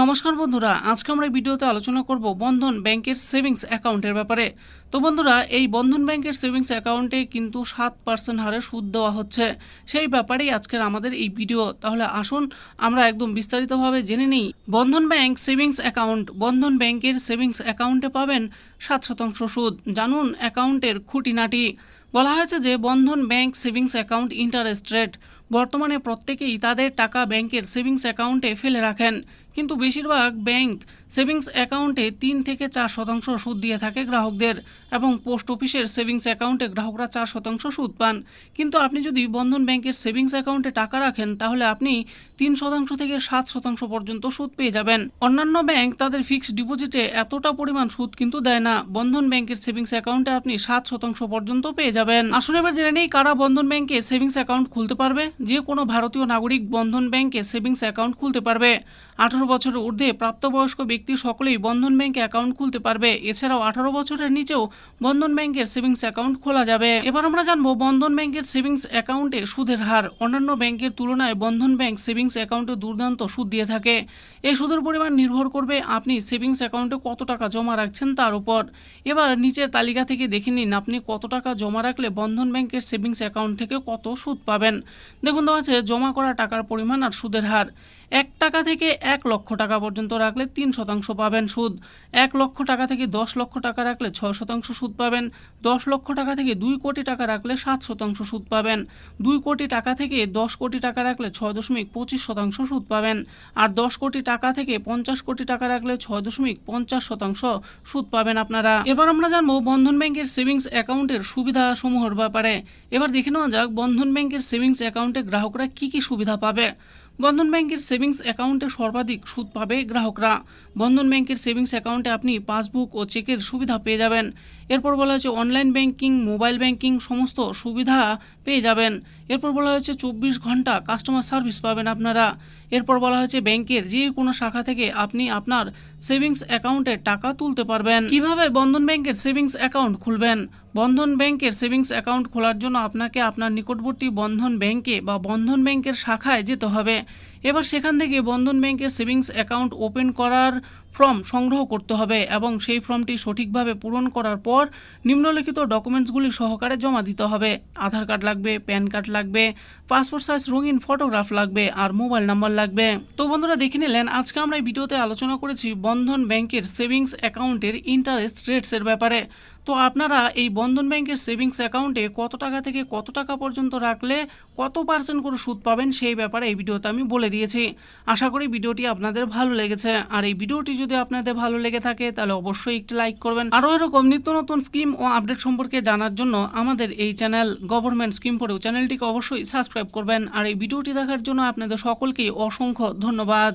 নমস্কার বন্ধুরা, আজকে আমরা এই ভিডিওতে আলোচনা করব বন্ধন ব্যাংকের সেভিংস অ্যাকাউন্টের ব্যাপারে। তো বন্ধুরা, এই বন্ধন ব্যাংকের সেভিংস অ্যাকাউন্টে কিন্তু সাত পার্সেন্ট হারে সুদ দেওয়া হচ্ছে। সেই ব্যাপারেই আজকের আমাদের এই ভিডিও। তাহলে আসুন, আমরা একদম বিস্তারিতভাবে জেনে নিই। Bandhan bank savings account, Bandhan ব্যাংকের সেভিংস অ্যাকাউন্টে পাবেন সাত শতাংশ সুদ। জানুন অ্যাকাউন্টের খুঁটিনাটি। বলা হয়েছে যে, Bandhan bank savings account interest rate বর্তমানে প্রত্যেকেই তাদের টাকা ব্যাংকের সেভিংস অ্যাকাউন্টে ফেলে রাখেন। কিন্তু বেশিরভাগ ব্যাংক সেভিংস অ্যাকাউন্টে তিন থেকে চার শতাংশ সুদ দিয়ে থাকে গ্রাহকদের এবং পোস্ট অফিসের সেভিংস অ্যাকাউন্টে গ্রাহকরা চার শতাংশ সুদ পান। কিন্তু আপনি যদি বন্ধন ব্যাংকের সেভিংস অ্যাকাউন্টে টাকা রাখেন, তাহলে আপনি তিন শতাংশ থেকে সাত শতাংশ পর্যন্ত সুদ পেয়ে যাবেন। অন্যান্য ব্যাংক তাদের ফিক্সড ডিপোজিটে এতটা পরিমাণ সুদ কিন্তু দেয় না। বন্ধন ব্যাংকের সেভিংস অ্যাকাউন্টে আপনি সাত শতাংশ পর্যন্ত পেয়ে যাবেন। আসলে এবার জেনে নেই কারা বন্ধন ব্যাংকে সেভিংস অ্যাকাউন্ট খুলতে পারবে? যে কোনো ভারতীয় নাগরিক বন্ধন ব্যাংকে সেভিংস অ্যাকাউন্ট খুলতে পারবে। আঠারো বছরের ঊর্ধ্বে প্রাপ্তবয়স্ক ব্যক্তি সকলেই বন্ধন ব্যাংকে অ্যাকাউন্ট খুলতে পারবে। এছাড়াও আঠারো বছরের নিচেও বন্ধন ব্যাংকের সেভিংস অ্যাকাউন্ট খোলা যাবে। এবার আমরা জানব বন্ধন ব্যাংকের সেভিংস অ্যাকাউন্টে সুদের হার। অন্যান্য ব্যাংকের তুলনায় বন্ধন ব্যাংক সেভিংস অ্যাকাউন্টে দুর্দান্ত সুদ দিয়ে থাকে। এই সুদের পরিমাণ নির্ভর করবে আপনি সেভিংস অ্যাকাউন্টে কত টাকা জমা রাখছেন তার উপর। এবার নিচের তালিকা থেকে দেখে নিন আপনি কত টাকা জমা রাখলে বন্ধন ব্যাংকের সেভিংস অ্যাকাউন্ট থেকে কত সুদ পাবেন। দেখুন, দেওয়া আছে জমা করা টাকার পরিমাণ আর সুদের হার। এক টাকা থেকে এক লক্ষ টাকা পর্যন্ত রাখলে তিন শতাংশ পাবেন সুদ। এক লক্ষ টাকা থেকে দশ লক্ষ টাকা রাখলে ছয় শতাংশ সুদ পাবেন। দশ লক্ষ টাকা থেকে দুই কোটি টাকা রাখলে সাত শতাংশ সুদ পাবেন। দুই কোটি টাকা থেকে দশ কোটি টাকা রাখলে ছয় দশমিক পঁচিশ শতাংশ সুদ পাবেন। আর দশ কোটি টাকা থেকে পঞ্চাশ কোটি টাকা রাখলে ছয় দশমিক পঞ্চাশ শতাংশ সুদ পাবেন আপনারা। এবার আমরা জানব বন্ধন ব্যাংকের সেভিংস অ্যাকাউন্টের সুবিধা সমূহের ব্যাপারে। এবার দেখে নেওয়া যাক বন্ধন ব্যাংকের সেভিংস অ্যাকাউন্টে গ্রাহকরা কি কি সুবিধা পাবে। বন্ধন ব্যাংকের সেভিংস অ্যাকাউন্টে সর্বাধিক সুদ পাবে গ্রাহকরা। বন্ধন ব্যাংকের সেভিংস অ্যাকাউন্টে আপনি পাসবুক ও চেকের সুবিধা পেয়ে যাবেন। এরপর বলা হয়েছে অনলাইন ব্যাংকিং, মোবাইল ব্যাংকিং, সমস্ত সুবিধা পেয়ে যাবেন। এরপর বলা হয়েছে চব্বিশ ঘণ্টা কাস্টমার সার্ভিস পাবেন আপনারা। এরপর বলা হয়েছে ব্যাংকের যে কোনো শাখা থেকে আপনি আপনার সেভিংস অ্যাকাউন্টে টাকা তুলতে পারবেন। কীভাবে বন্ধন ব্যাংকের সেভিংস অ্যাকাউন্ট খুলবেন? বন্ধন ব্যাংকের সেভিংস অ্যাকাউন্ট খোলার জন্য আপনাকে আপনার নিকটবর্তী বন্ধন ব্যাংকে বা বন্ধন ব্যাংকের শাখায় যেতে হবে। এবার সেখান থেকে বন্ধন ব্যাংকের সেভিংস অ্যাকাউন্ট ওপেন করার ফর্ম সংগ্রহ করতে হবে এবং সেই ফর্মটি সঠিকভাবে পূরণ করার পর নিম্নলিখিত ডকুমেন্টসগুলি সহকারে জমা দিতে হবে। আধার কার্ড লাগবে, প্যান কার্ড লাগবে, পাসপোর্ট সাইজ, রঙিন ফটোগ্রাফ লাগবে আর মোবাইল নাম্বার লাগবে। তো বন্ধুরা দেখে নিলেন, আজকে আমরা এই ভিডিওতে আলোচনা করেছি বন্ধন ব্যাংকের সেভিংস অ্যাকাউন্টের ইন্টারেস্ট রেটসের ব্যাপারে। তো আপনারা এই বন্ধন ব্যাংকের সেভিংস অ্যাকাউন্টে কত টাকা থেকে কত টাকা পর্যন্ত রাখলে কত পার্সেন্ট করে সুদ পাবেন সেই ব্যাপারে এই ভিডিওতে আমি বলে দিয়েছি। আশা করি ভিডিওটি আপনাদের ভালো লেগেছে। আর এই ভিডিওটি যদি আপনাদের ভালো লেগে থাকে, তাহলে অবশ্যই একটি লাইক করবেন। আরও এরকম নিত্য নতুন স্কিম ও আপডেট সম্পর্কে জানার জন্য আমাদের এই চ্যানেল গভর্নমেন্ট স্কিম পড়েও চ্যানেলটিকে অবশ্যই সাবস্ক্রাইব করবেন। আর এই ভিডিওটি দেখার জন্য আপনাদের সকলকেই অসংখ্য ধন্যবাদ।